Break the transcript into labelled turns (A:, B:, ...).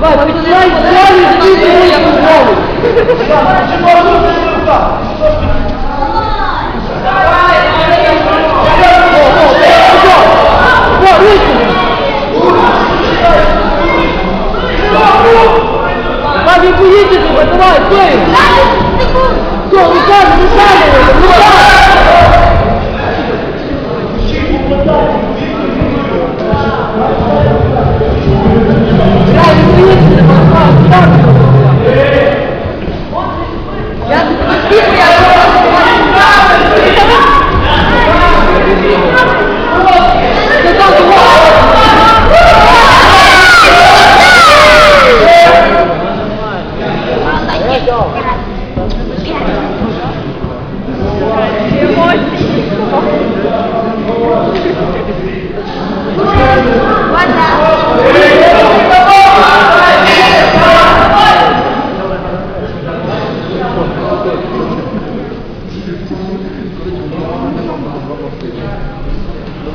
A: Давай, підсилай, славі, ти я розмову. Давай, поїдьте, давай, стой! Thank you.